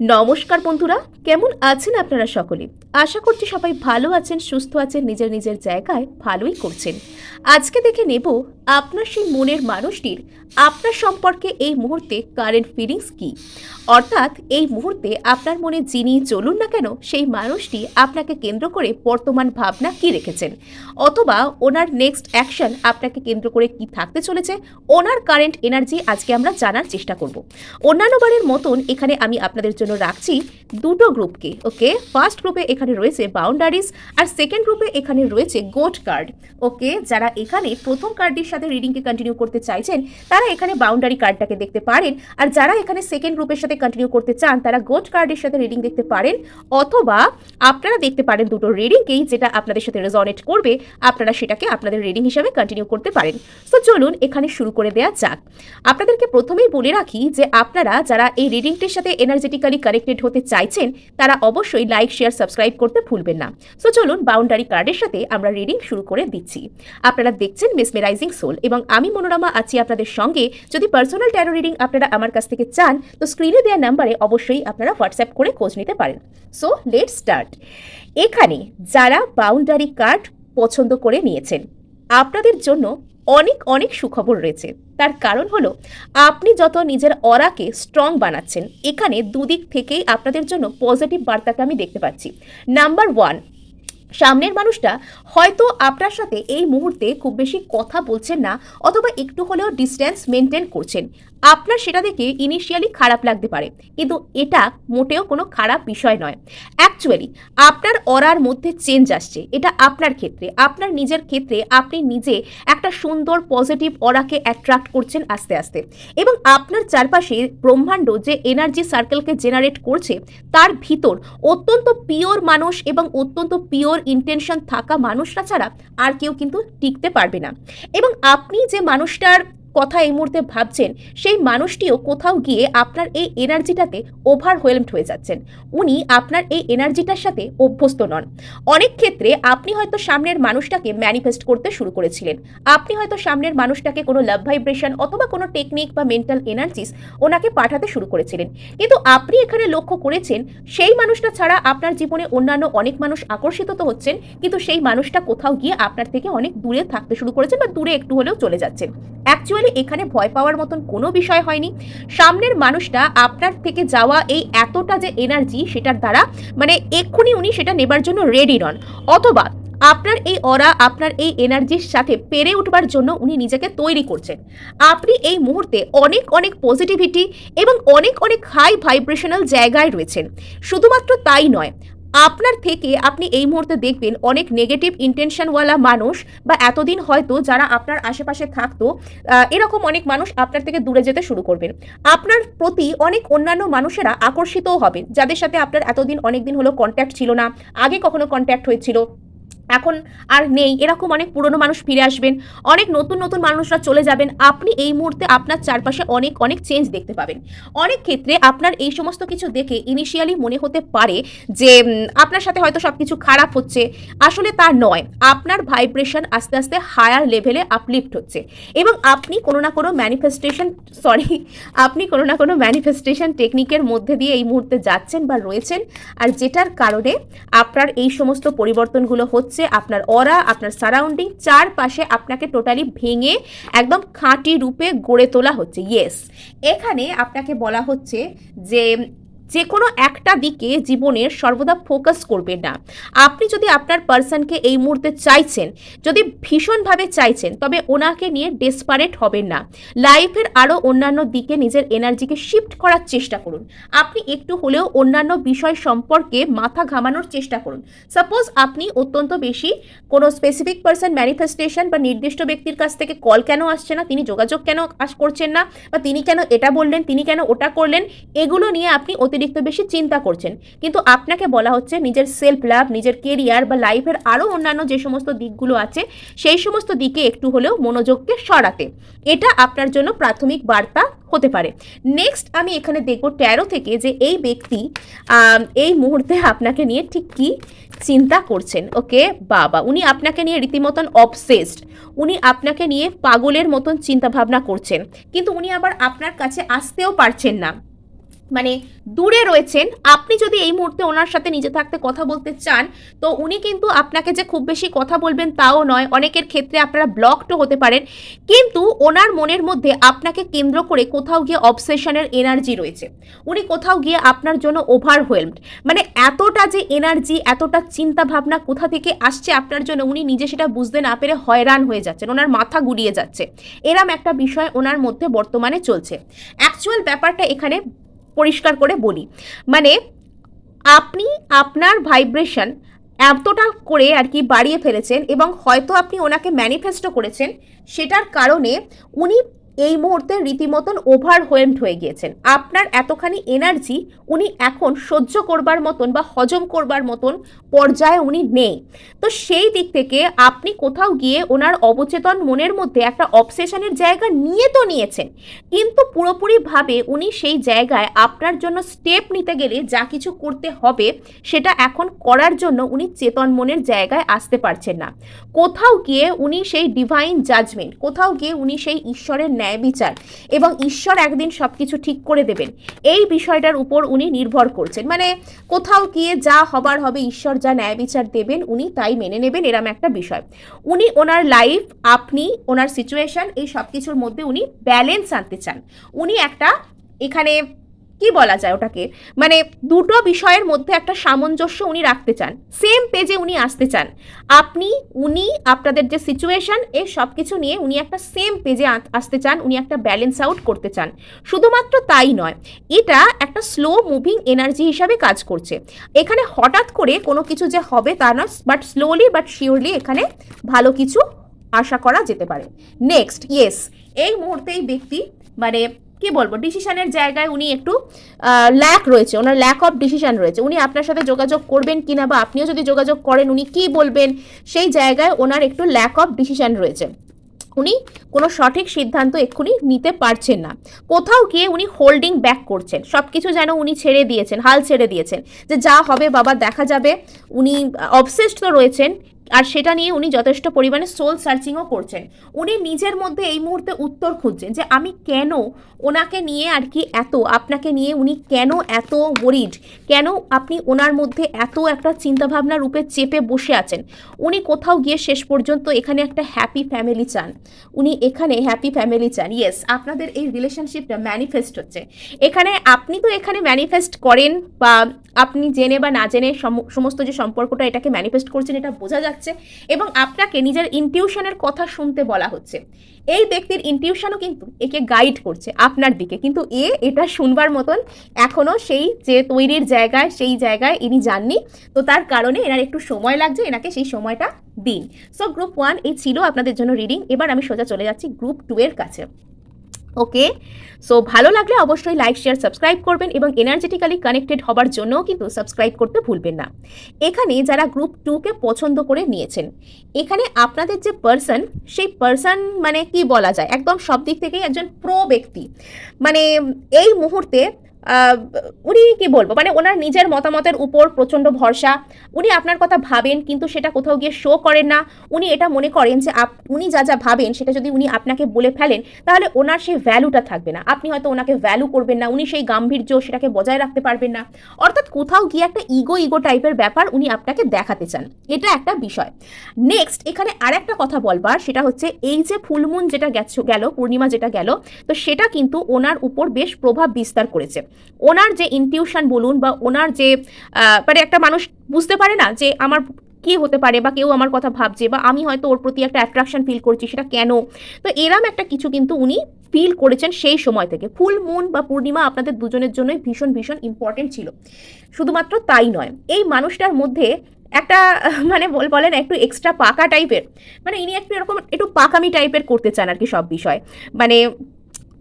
নমস্কার বন্ধুরা কেমন আছেন আপনারা সকলে? আশা করছি সবাই ভালো আছেন, সুস্থ আছেন, নিজের নিজের জায়গায় ভালোই করছেন। আজকে দেখে নেব আপনার সেই মনের মানুষটির আপনার সম্পর্কে এই মুহূর্তে কারেন্ট ফিলিংস কি? অর্থাৎ এই মুহূর্তে আপনার মনে যিনি চলুন না কেন, সেই মানুষটি আপনাকে কেন্দ্র করে বর্তমান ভাবনা কি রেখেছেন? অথবা ওনার নেক্সট অ্যাকশন আপনাকে কেন্দ্র করে কি থাকতে চলেছে? ওনার কারেন্ট এনার্জি আজকে আমরা জানার চেষ্টা করব। অন্যান্য বারের মতন এখানে আমি আপনাদের জন্য রাখছি দুটো গ্রুপকে ওকে ফার্স্ট গ্রুপে এখানে রয়েছে বাউন্ডারিজ আর সেকেন্ড গ্রুপে এখানে রয়েছে গোট কার্ড ওকে যারা এখানে প্রথম কার্ডটির সাথে রিডিংকে কন্টিনিউ করতে চাইছেন, তারা এখানে বাউন্ডারি কার্ডটাকে দেখতে পারেন। আর যারা এখানে সেকেন্ড গ্রুপের সাথে কন্টিনিউ করতে চান, তারা গোট কার্ডের সাথে রিডিং দেখতে পারেন। অথবা আপনারা দেখতে পারেন দুটো রিডিংকেই যেটা আপনাদের সাথে রেজনেট করবে, আপনারা সেটাকে আপনাদের রিডিং হিসাবে কন্টিনিউ করতে পারেন। তো চলুন এখানে শুরু করে দেওয়া যাক। আপনাদেরকে প্রথমেই বলে রাখি যে আপনারা যারা এই রিডিংটির সাথে এনার্জেটিক্যালি কানেক্টেড হতে চাইছেন তারা অবশ্যই লাইক শেয়ার সাবস্ক্রাইব করতে ভুলবেন না। সো চলুন বাউন্ডারি কার্ডের সাথে আমরা রিডিং শুরু করে দিচ্ছি। আপনারা দেখছেন মেসমেরাইজিং সোল এবং আমি মনোরমা আছি আপনাদের সঙ্গে। যদি পার্সোনাল ট্যারো রিডিং আপনারা আমার কাছ থেকে চান, তো স্ক্রিনে দেওয়া নাম্বারে অবশ্যই আপনারা হোয়াটসঅ্যাপ করে খোঁজ নিতে পারেন। সো লেট স্টার্ট এখানে যারা বাউন্ডারি কার্ড পছন্দ করে নিয়েছেন, আপনাদের জন্য অনেক অনেক সুখবর রয়েছে। তার কারণ হলো, আপনি যত নিজের অরাকে স্ট্রং বানাচ্ছেন, এখানে দুদিক থেকেই আপনাদের জন্য পজিটিভ বার্তাটা আমি দেখতে পাচ্ছি। নাম্বার ওয়ান সামনের মানুষটা হয়তো আপনার সাথে এই মুহূর্তে খুব বেশি কথা বলছেন না, অথবা একটু হলেও ডিস্ট্যান্স মেনটেন করছেন। আপনার সেটা দেখে ইনিশিয়ালি খারাপ লাগতে পারে। কিন্তু এটা মোটেও কোনো খারাপ বিষয় নয়। অ্যাকচুয়ালি আপনার অরার মধ্যে চেঞ্জ আসছে। এটা আপনার ক্ষেত্রে। আপনার নিজের ক্ষেত্রে আপনি নিজে একটা সুন্দর পজিটিভ অরাকে অ্যাট্রাক্ট করছেন আস্তে আস্তে। এবং আপনার চারপাশে ব্রহ্মাণ্ড যে এনার্জি সার্কেলকে জেনারেট করছে, তার ভিতর অত্যন্ত পিওর মানুষ এবং অত্যন্ত পিওর ইন্টেনশন থাকা মানুষরা ছাড়া আর কেউ কিন্তু টিকতে পারবে না। এবং আপনি যে মানুষটার কথা এই মুহূর্তে ভাবছেন, সেই মানুষটিও কোথাও গিয়ে আপনার এই এনার্জিটাতে ওভারওয়েলমড হয়ে যাচ্ছেন। উনি আপনার এই এনার্জিটার সাথে অভ্যস্ত নন। অনেক ক্ষেত্রে আপনি হয়তো সামনের মানুষটাকে ম্যানিফেস্ট করতে শুরু করেছিলেন। আপনি হয়তো সামনের মানুষটাকে কোনো লাভ ভাইব্রেশন অথবা কোনো টেকনিক বা মেন্টাল এনার্জিস ওনাকে পাঠাতে শুরু করেছিলেন। কিন্তু আপনি এখানে লক্ষ্য করেছেন, সেই মানুষটা ছাড়া আপনার জীবনে অন্যান্য অনেক মানুষ আকর্ষিত তো হচ্ছেন, কিন্তু সেই মানুষটা কোথাও গিয়ে আপনার থেকে অনেক দূরে থাকতে শুরু করেছেন বা দূরে একটু হলেও চলে যাচ্ছেন। অ্যাকচুয়ালি এখানে ভয় পাওয়ার মতন কোনো বিষয় হয়নি। সামনের মানুষটা আপনার থেকে যাওয়া এই এতটা যে এনার্জি সেটার দ্বারা মানে এক্ষুনি উনি সেটা নেবার জন্য রেডি নন। অথবা আপনার এই অরা আপনার এই এনার্জির সাথে পেরে উঠবার জন্য উনি নিজেকে তৈরি করছেন। আপনি এই মুহূর্তে অনেক অনেক পজিটিভিটি এবং অনেক অনেক হাই ভাইব্রেশনাল জায়গায় রয়েছেন। শুধুমাত্র তাই নয় আপনার থেকে আপনি এই মুহূর্তে দেখবেন অনেক নেগেটিভ ইন্টেনশনওয়ালা মানুষ বা এতদিন হয়তো যারা আপনার আশেপাশে থাকতো এরকম অনেক মানুষ আপনার থেকে দূরে যেতে শুরু করবেন। আপনার প্রতি অনেক অন্যান্য মানুষেরা আকর্ষিতও হবেন, যাদের সাথে আপনার এতদিন অনেক দিন হলো কন্ট্যাক্ট ছিল না, আগে কখনো কন্ট্যাক্ট হয়েছিল। এখন আর নেই। এরকম অনেক পুরনো মানুষ ফিরে আসবেন। অনেক নতুন নতুন মানুষরা চলে যাবেন। আপনি এই মুহূর্তে আপনার চারপাশে অনেক অনেক চেঞ্জ দেখতে পাবেন। অনেক ক্ষেত্রে আপনার এই সমস্ত কিছু দেখে ইনিশিয়ালি মনে হতে পারে যে আপনার সাথে হয়তো সব কিছু খারাপ হচ্ছে। আসলে তা নয়। আপনার ভাইব্রেশন আস্তে আস্তে হায়ার লেভেলে আপলিফট হচ্ছে। এবং আপনি কোনো না কোনো ম্যানিফেস্টেশন সরি আপনি কোনো না কোনো ম্যানিফেস্টেশন টেকনিকের মধ্যে দিয়ে এই মুহূর্তে যাচ্ছেন বা রয়েছেন। আর যেটার কারণে আপনার এই সমস্ত পরিবর্তনগুলো হচ্ছে। আপনার অরা, আপনার সারাউন্ডিং চারপাশে আপনাকে টোটালি ভেঙে একদম খাঁটি রূপে গড়ে তোলা হচ্ছে। ইয়েস এখানে আপনাকে বলা হচ্ছে যে যে কোনো একটা দিকে জীবনের সর্বদা ফোকাস করবেন না। আপনি যদি আপনার পার্সনকে এই মুহূর্তে চাইছেন, যদি ভীষণভাবে চাইছেন, তবে ওনাকে নিয়ে ডেসপারেট হবেন না। লাইফের আরও অন্যান্য দিকে নিজের এনার্জিকে শিফট করার চেষ্টা করুন। আপনি একটু হলেও অন্যান্য বিষয় সম্পর্কে মাথা ঘামানোর চেষ্টা করুন। সাপোজ আপনি অত্যন্ত বেশি কোনো স্পেসিফিক পার্সন ম্যানিফেস্টেশন বা নির্দিষ্ট ব্যক্তির কাছ থেকে কল কেন আসছে না, তিনি যোগাযোগ কেন আস, করছেন না, বা তিনি কেন এটা বললেন, তিনি কেন ওটা করলেন, এগুলো নিয়ে আপনি অতিরিক্ত বেশি চিন্তা করছেন। কিন্তু আপনাকে বলা হচ্ছে নিজের সেলফ লাভ নিজের কেরিয়ার বা লাইফের আরও অন্যান্য যে সমস্ত দিকগুলো আছে, সেই সমস্ত দিকে একটু হলেও মনোযোগকে সরাতে। এটা আপনার জন্য প্রাথমিক বার্তা হতে পারে। নেক্সট আমি এখানে দেখব ট্যারো থেকে যে এই ব্যক্তি এই মুহূর্তে আপনাকে নিয়ে ঠিক কি চিন্তা করছেন। ওকে, বাবা, উনি আপনাকে নিয়ে রীতিমতন অবসেসড উনি আপনাকে নিয়ে পাগলের মতন চিন্তা ভাবনা করছেন। কিন্তু উনি আবার আপনার কাছে আসতেও পারছেন না। মানে দূরে রয়েছেন, আপনি যদি এই মুহূর্তে ওনার সাথে নিজে থাকতে কথা বলতে চান, তো উনি কিন্তু আপনাকে যে খুব বেশি কথা বলবেন তাও নয়, অনেকের ক্ষেত্রে আপনারা ব্লকডও হতে পারেন। কিন্তু ওনার মনের মধ্যে আপনাকে কেন্দ্র করে কোথাও গিয়ে অবসেশনের এনার্জি রয়েছে। উনি কোথাও গিয়ে আপনার জন্য ওভারওয়েলমড মানে এতটা যে এনার্জি এতটা চিন্তা ভাবনা কোথা থেকে আসছে আপনার জন্য, উনি নিজে সেটা বুঝতে না পেরে হয়রান হয়ে যাচ্ছেন, ওনার মাথা গুড়িয়ে যাচ্ছে। এরম একটা বিষয় ওনার মধ্যে বর্তমানে চলছে। অ্যাকচুয়াল ব্যাপারটা এখানে পরিষ্কার করে বলি। মানে আপনি আপনার ভাইব্রেশন এতটা করে আর কি বাড়িয়ে ফেলেছেন এবং হয়তো আপনি ওনাকে ম্যানিফেস্টো করেছেন, সেটার কারণে উনি এই মুহূর্তে রীতিমতন ওভারওয়েলমড হয়ে গিয়েছেন। আপনার এতখানি এনার্জি উনি এখন সহ্য করবার মতন বা হজম করবার মতন পর্যায়ে উনি নেই। তো সেই দিক থেকে আপনি কোথাও গিয়ে ওনার অবচেতন মনের মধ্যে একটা অবসেশনের জায়গা নিয়ে তো নিয়েছেন। কিন্তু পুরোপুরিভাবে উনি সেই জায়গায় আপনার জন্য স্টেপ নিতে গেলে যা কিছু করতে হবে সেটা এখন করার জন্য উনি চেতন মনের জায়গায় আসতে পারছেন না। কোথাও গিয়ে উনি সেই ডিভাইন জাজমেন্ট কোথাও গিয়ে উনি সেই ঈশ্বরের ন্যায় বিচার এবং ঈশ্বর একদিন সব কিছু ঠিক করে দেবেন। এই বিষয়টার উপর উনি নির্ভর করছেন। মানে কোথাও গিয়ে যা হবার হবে, ঈশ্বর যা ন্যায় বিচার দেবেন, উনি তাই মেনে নেবেন, এরম একটা বিষয়। উনি ওনার লাইফ আপনি, ওনার সিচুয়েশন এই সব কিছুর মধ্যে উনি ব্যালেন্স আনতে চান। উনি একটা এখানে কি বলা যায় ওটাকে? মানে দুটো বিষয়ের মধ্যে একটা সামঞ্জস্য উনি রাখতে চান। সেম পেজে উনি আসতে চান। আপনি, উনি, আপনাদের যে সিচুয়েশন এই সব কিছু নিয়ে উনি একটা সেম পেজে আসতে চান, উনি একটা ব্যালেন্স আউট করতে চান। শুধুমাত্র তাই নয়, এটা একটা স্লো মুভিং এনার্জি হিসাবে কাজ করছে। এখানে হঠাৎ করে কোনো কিছু যে হবে তা না বাট স্লোলি বাট শিওরলি এখানে ভালো কিছু আশা করা যেতে পারে। নেক্সট ইয়েস এই মুহূর্তে এই ব্যক্তি মানে কি বলব? ডিসিশনের জায়গায় উনি একটু ল্যাক রয়েছে, ওনার ল্যাক অফ ডিসিশন রয়েছে। উনি আপনার সাথে যোগাযোগ করবেন কিনা বা আপনিও যদি যোগাযোগ করেন, উনি কি বলবেন? সেই জায়গায় ওনার একটু ল্যাক অফ ডিসিশন রয়েছে। উনি কোনো সঠিক সিদ্ধান্ত এক্ষুনি নিতে পারছেন না। কোথাও গিয়ে উনি হোল্ডিং ব্যাক করছেন। সব কিছু যেন উনি ছেড়ে দিয়েছেন, হাল ছেড়ে দিয়েছেন। যে যা হবে বাবা, দেখা যাবে। উনি অবসেসড তো রয়েছেন আর সেটা নিয়ে উনি যথেষ্ট পরিমাণে সোল সার্চিংও করছেন। উনি নিজের মধ্যে এই মুহূর্তে উত্তর খুঁজছেন যে আমি কেন ওনাকে নিয়ে আর কি এত, আপনাকে নিয়ে উনি কেন এত ওরিড কেন আপনি ওনার মধ্যে এত একটা চিন্তাভাবনা রূপে চেপে বসে আছেন? উনি কোথাও গিয়ে শেষ পর্যন্ত এখানে একটা হ্যাপি ফ্যামিলি চান। উনি এখানে হ্যাপি ফ্যামিলি চান। ইয়েস আপনাদের এই রিলেশনশিপটা ম্যানিফেস্ট হচ্ছে। এখানে আপনি তো এখানে ম্যানিফেস্ট করেন বা আপনি জেনে বা না জেনে সম- সমস্ত যে সম্পর্কটা এটাকে ম্যানিফেস্ট করছেন, এটা বোঝা যাচ্ছে এবং আপনাকে নিজের ইনটিউশনের কথা শুনতে বলা হচ্ছে। এই ব্যক্তির ইনটিউশনও কিন্তু একে গাইড করছে আপনার দিকে। কিন্তু এ এটা শুনবার মতন এখনও সেই যে তৈরির জায়গায়, সেই জায়গায় ইনি যাননি। তো তার কারণে এনার একটু সময় লাগছে, এনাকে সেই সময়টা দিন। সো গ্রুপ ওয়ান এই ছিল আপনাদের জন্য রিডিং এবার আমি সোজা চলে যাচ্ছি গ্রুপ টু এর কাছে। ওকে সো ভালো লাগলে অবশ্যই লাইক শেয়ার সাবস্ক্রাইব করবেন এবং এনার্জেটিক্যালি কানেক্টেড হবার জন্যও কিন্তু সাবস্ক্রাইব করতে ভুলবেন না। এখানে যারা গ্রুপ টুকে পছন্দ করে নিয়েছেন, এখানে আপনাদের যে পার্সন সেই পার্সন মানে কি বলা যায়? একদম সব দিক থেকেই একজন প্রো ব্যক্তি। মানে এই মুহূর্তে উনি কি বলব? মানে ওনার নিজের মতামতের উপর প্রচণ্ড ভরসা। উনি আপনার কথা ভাবেন, কিন্তু সেটা কোথাও গিয়ে শো করেন না। উনি এটা মনে করেন যে আপ উনি যা যা ভাবেন, সেটা যদি উনি আপনাকে বলে ফেলেন, তাহলে ওনার সেই ভ্যালুটা থাকবে না। আপনি হয়তো ওনাকে ভ্যালু করবেন না, উনি সেই গাম্ভীর্য সেটাকে বজায় রাখতে পারবেন না। অর্থাৎ কোথাও গিয়ে একটা ইগো ইগো টাইপের ব্যাপার উনি আপনাকে দেখাতে চান। এটা একটা বিষয়। নেক্সট এখানে আর একটা কথা বলবার, সেটা হচ্ছে এই যে ফুলমুন যেটা গেছ গেল, পূর্ণিমা যেটা গেল, তো সেটা কিন্তু ওনার উপর বেশ প্রভাব বিস্তার করেছে। ওনার যে ইনটিউশন বলুন বা ওনার যে মানে একটা মানুষ বুঝতে পারে না যে আমার কি হতে পারে বা কেউ আমার কথা ভাবছে বা আমি হয়তো ওর প্রতি একটা অ্যাট্রাকশন ফিল করছি, সেটা কেন? তো এরম একটা কিছু কিন্তু উনি ফিল করেছেন সেই সময় থেকে। ফুল মুন বা পূর্ণিমা আপনাদের দুজনের জন্যই ভীষণ ভীষণ ইম্পর্টেন্ট ছিল। শুধুমাত্র তাই নয়, এই মানুষটার মধ্যে একটা মানে বল, বলেন একটু এক্সট্রা পাকা টাইপের মানে ইনি একটু এরকম একটু পাকামি টাইপের করতে চান আর কি সব বিষয়। মানে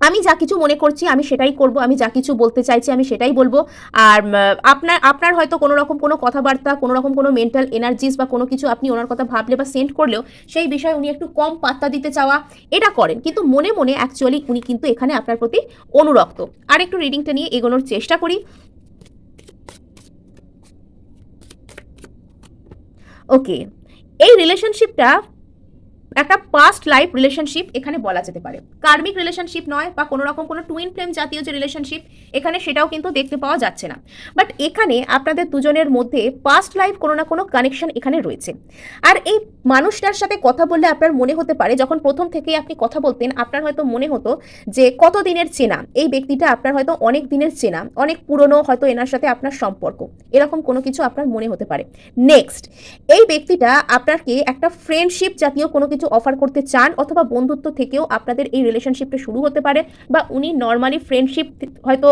আমি যা কিছু মনে করছি, আমি সেটাই করব, আমি যা কিছু বলতে চাইছি, আমি সেটাই বলব। আর আপনার আপনার হয়তো কোনো রকম কোনো কথাবার্তা, কোনো রকম কোনো মেন্টাল এনার্জিস বা কোনো কিছু আপনি ওনার কথা ভাবলে বা সেন্ড করলেও সেই বিষয়ে উনি একটু কম পাত্তা দিতে চাওয়া, এটা করেন। কিন্তু মনে মনে অ্যাকচুয়ালি উনি কিন্তু এখানে আপনার প্রতি অনুরক্ত। আর একটু রিডিংটা নিয়ে এগোনোর চেষ্টা করি। ওকে এই রিলেশনশিপটা একটা পাস্ট লাইফ রিলেশনশিপ এখানে বলা যেতে পারে। কার্মিক রিলেশনশিপ নয় বা কোনো রকম কোনো টুইন ফ্লেম জাতীয় যে রিলেশনশিপ এখানে সেটাও কিন্তু দেখতে পাওয়া যাচ্ছে না। বাট এখানে আপনাদের দুজনের মধ্যে পাস্ট লাইফ কোনো না কোনো কানেকশন এখানে রয়েছে। আর এই মানুষটার সাথে কথা বললে আপনার মনে হতে পারে, যখন প্রথম থেকেই আপনি কথা বলতেন, আপনার হয়তো মনে হতো যে কত দিনের চেনা। এই ব্যক্তিটা আপনার হয়তো অনেক দিনের চেনা, অনেক পুরনো হয়তো এনার সাথে আপনার সম্পর্ক। এরকম কোনো কিছু আপনার মনে হতে পারে। নেক্সট এই ব্যক্তিটা আপনাকে একটা ফ্রেন্ডশিপ জাতীয় কোনো কিছু অফার করতে চান অথবা বন্ধুত্ব থেকেও আপনাদের এই রিলেশনশিপটা শুরু হতে পারে বা উনি নর্মালি ফ্রেন্ডশিপ হয়তো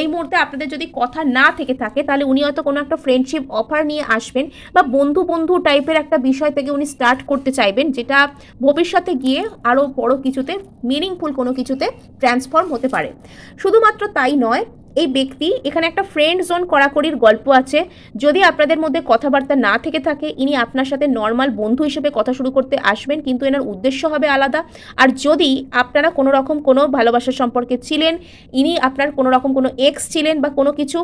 এই মুহূর্তে আপনাদের যদি কথা না থেকে থাকে, তাহলে উনি হয়তো কোনো একটা ফ্রেন্ডশিপ অফার নিয়ে আসবেন বা বন্ধু বন্ধু টাইপের একটা বিষয় থেকে উনি স্টার্ট করতে চাইবেন, যেটা ভবিষ্যতে গিয়ে আরও বড় কিছুতে মিনিংফুল কোনো কিছুতে ট্রান্সফর্ম হতে পারে। শুধুমাত্র তাই নয় এই ব্যক্তি, এখানে একটা ফ্রেন্ড জোন কড়াকড়ির গল্প আছে। যদি আপনাদের মধ্যে কথাবার্তা না থেকে থাকে, ইনি আপনার সাথে নর্মাল বন্ধু হিসেবে কথা শুরু করতে আসবেন, কিন্তু এনার উদ্দেশ্য হবে আলাদা। আর যদি আপনারা কোনো রকম কোনো ভালোবাসার সম্পর্কে ছিলেন, ইনি আপনার কোনো রকম কোনো এক্স ছিলেন বা কোনো কিছু,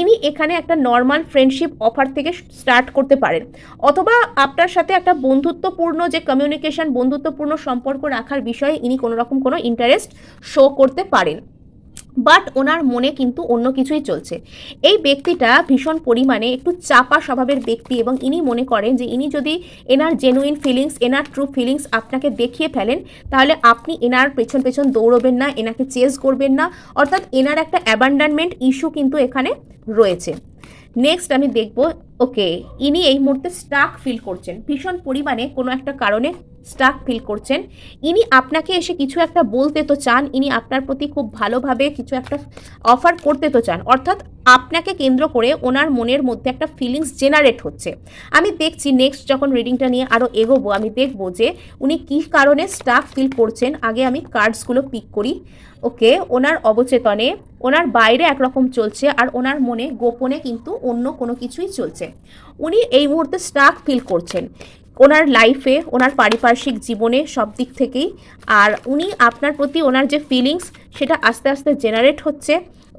ইনি এখানে একটা নর্মাল ফ্রেন্ডশিপ অফার থেকে স্টার্ট করতে পারেন। অথবা আপনার সাথে একটা বন্ধুত্বপূর্ণ যে কমিউনিকেশন বন্ধুত্বপূর্ণ সম্পর্ক রাখার বিষয়ে ইনি কোনো রকম কোনো ইন্টারেস্ট শো করতে পারেন। বাট ওনার মনে কিন্তু অন্য কিছুই চলছে। এই ব্যক্তিটা ভীষণ পরিমাণে একটু চাপা স্বভাবের ব্যক্তি এবং ইনি মনে করেন যে ইনি যদি এনার জেনুইন ফিলিংস এনার ট্রু ফিলিংস আপনাকে দেখিয়ে ফেলেন, তাহলে আপনি এনার পেছন পেছন দৌড়বেন না, এনাকে চেস করবেন না। অর্থাৎ এনার একটা অ্যাবান্ডানমেন্ট ইস্যু কিন্তু এখানে রয়েছে। নেক্সট আমি দেখব ওকে, ইনি এই মুহূর্তে স্টাক ফিল করছেন। ভীষণ পরিমাণে কোনো একটা কারণে স্টাক ফিল করছেন। ইনি আপনাকে এসে কিছু একটা বলতে তো চান, ইনি আপনার প্রতি খুব ভালোভাবে কিছু একটা অফার করতে তো চান। অর্থাৎ আপনাকে কেন্দ্র করে ওনার মনের মধ্যে একটা ফিলিংস জেনারেট হচ্ছে। আমি দেখছি নেক্সট যখন রিডিংটা নিয়ে আরও এগোবো, আমি দেখব যে উনি কী কারণে স্টাক ফিল করছেন। আগে আমি কার্ডসগুলো পিক করি। ওকে, ওনার অবচেতনে, ওনার বাইরে একরকম চলছে, আর ওনার মনে গোপনে কিন্তু অন্য কোনো কিছুই চলছে। উনি এই মুহূর্তে স্টাক ফিল করছেন। ওনার লাইফে ওনার পারিপার্শ্বিক জীবনে সব দিক থেকেই। আর উনি আপনার প্রতি ওনার যে ফিলিংস সেটা আস্তে আস্তে জেনারেট হচ্ছে।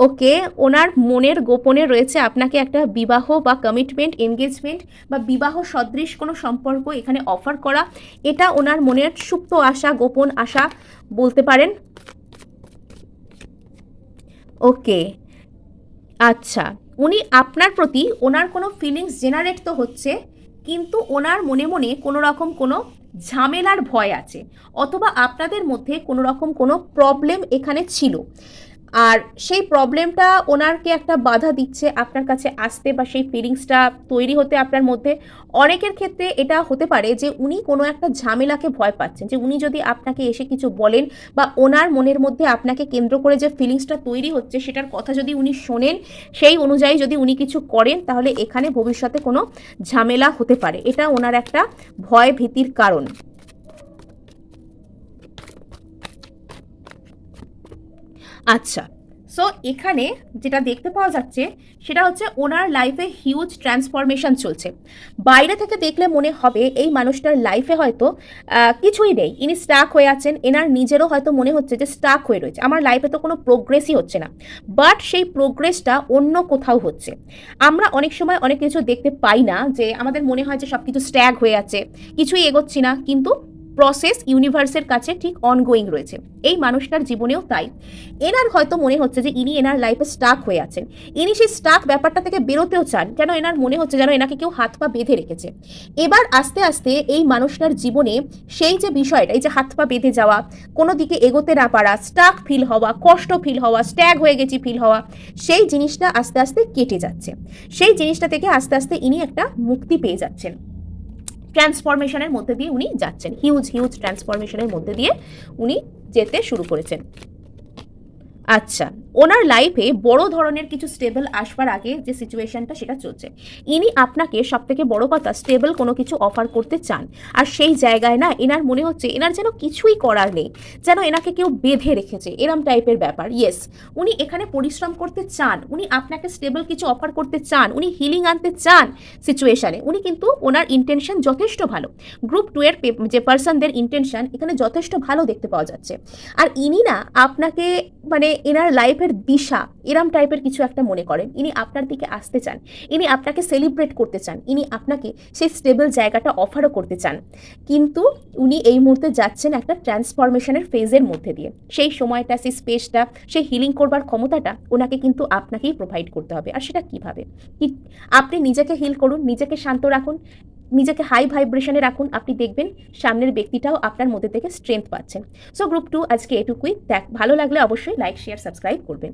ওকে, ওনার মনের গোপনে রয়েছে আপনাকে একটা বিবাহ বা কমিটমেন্ট এনগেজমেন্ট বা বিবাহ সদৃশ কোনো সম্পর্ক এখানে অফার করা। এটা ওনার মনের সুপ্ত আশা, গোপন আশা বলতে পারেন। ওকে আচ্ছা। উনি আপনার প্রতি ওনার কোনো ফিলিংস জেনারেট তো হচ্ছে, কিন্তু ওনার মনে মনে কোনো রকম কোনো ঝামেলার ভয় আছে, অথবা আপনাদের মধ্যে কোনো রকম কোনো প্রবলেম এখানে ছিল। আর সেই প্রবলেমটা ওনারকে একটা বাধা দিচ্ছে আপনার কাছে আসতে বা সেই ফিলিংসটা তৈরি হতে আপনার মধ্যে। অনেকের ক্ষেত্রে এটা হতে পারে যে উনি কোনো একটা ঝামেলাকে ভয় পাচ্ছেন, যে উনি যদি আপনাকে এসে কিছু বলেন বা ওনার মনের মধ্যে আপনাকে কেন্দ্র করে যে ফিলিংসটা তৈরি হচ্ছে সেটার কথা যদি উনি শোনেন, সেই অনুযায়ী যদি উনি কিছু করেন, তাহলে এখানে ভবিষ্যতে কোনো ঝামেলা হতে পারে। এটা ওনার একটা ভয় ভীতির কারণ। আচ্ছা। সো এখানে যেটা দেখতে পাওয়া যাচ্ছে, সেটা হচ্ছে ওনার লাইফে হিউজ ট্রান্সফরমেশন চলছে। বাইরে থেকে দেখলে মনে হবে এই মানুষটার লাইফে হয়তো কিছুই নেই। ইনি স্টাক হয়ে আছেন, এনার নিজেরও হয়তো মনে হচ্ছে যে স্টাক হয়ে রয়েছে। আমার লাইফে তো কোনো প্রোগ্রেসই হচ্ছে না। বাট সেই প্রোগ্রেসটা অন্য কোথাও হচ্ছে। আমরা অনেক সময় অনেক কিছু দেখতে পাই না যে আমাদের মনে হয় যে সব কিছু স্ট্যাগ হয়ে আছে, কিছুই এগোচ্ছি না। কিন্তু প্রসেস ইউনিভার্সের কাছে ঠিক অনগোয়িং রয়েছে। এই মানুষটার জীবনেও তাই। এনার হয়তো মনে হচ্ছে যে ইনি এনার লাইফে স্টাক হয়ে আছেন। ইনি সেই স্টাক ব্যাপারটা থেকে বেরোতেও চান যেন এনার মনে হচ্ছে যেন এনাকে কেউ হাত পা বেঁধে রেখেছে। এবার আস্তে আস্তে এই মানুষটার জীবনে সেই যে বিষয়টা, এই যে হাত পা বেঁধে যাওয়া, কোনো দিকে এগোতে না পারা স্টাক ফিল হওয়া, কষ্ট ফিল হওয়া স্ট্যাগ হয়ে গেছি ফিল হওয়া, সেই জিনিসটা আস্তে আস্তে কেটে যাচ্ছে। সেই জিনিসটা থেকে আস্তে আস্তে ইনি একটা মুক্তি পেয়ে যাচ্ছেন। ট্রান্সফরমেশনের মধ্যে দিয়ে উনি যাচ্ছেন। হিউজ হিউজ ট্রান্সফরমেশনের মধ্যে দিয়ে উনি যেতে শুরু করেছেন। আচ্ছা ওনার লাইফে বড় ধরনের কিছু স্টেবল আসবার আগে যে সিচুয়েশনটা সেটা চলছে। ইনি আপনাকে সব থেকে বড় কথা স্টেবল কোনো কিছু অফার করতে চান। আর সেই জায়গায় না এনার মনে হচ্ছে এনার যেন কিছুই করার নেই, যেন এনাকে কেউ বেঁধে রেখেছে, এরম টাইপের ব্যাপার। ইয়েস উনি এখানে পরিশ্রম করতে চান, উনি আপনাকে স্টেবল কিছু অফার করতে চান, উনি হিলিং আনতে চান সিচুয়েশানে উনি কিন্তু ওনার ইন্টেনশন যথেষ্ট ভালো। গ্রুপ টু এর যে পার্সনদের ইন্টেনশন এখানে যথেষ্ট ভালো দেখতে পাওয়া যাচ্ছে। আর ইনি না আপনাকে মানে এনার লাইফে লাইফের দিশা এরম টাইপের কিছু একটা মনে করেন। ইনি আপনার দিকে আসতে চান। ইনি আপনাকে সেলিব্রেট করতে চান। ইনি আপনাকে সেই স্টেবল জায়গাটা অফারও করতে চান। কিন্তু উনি এই মুহূর্তে যাচ্ছেন একটা ট্রান্সফরমেশনের ফেজের মধ্যে দিয়ে। সেই সময়টা, সেই স্পেসটা সেই হিলিং করবার ক্ষমতাটা ওনাকে কিন্তু আপনাকেই প্রোভাইড করতে হবে। আর সেটা কীভাবে? আপনি নিজেকে হিল করুন, নিজেকে শান্ত রাখুন। নিজেকে হাই ভাইব্রেশনে রাখুন। আপনি দেখবেন সামনের ব্যক্তিটাও আপনার মধ্যে থেকে স্ট্রেংথ পাচ্ছেন সো গ্রুপ টু আজকে এটুকুই। দেখ, ভালো লাগলে অবশ্যই লাইক শেয়ার সাবস্ক্রাইব করবেন।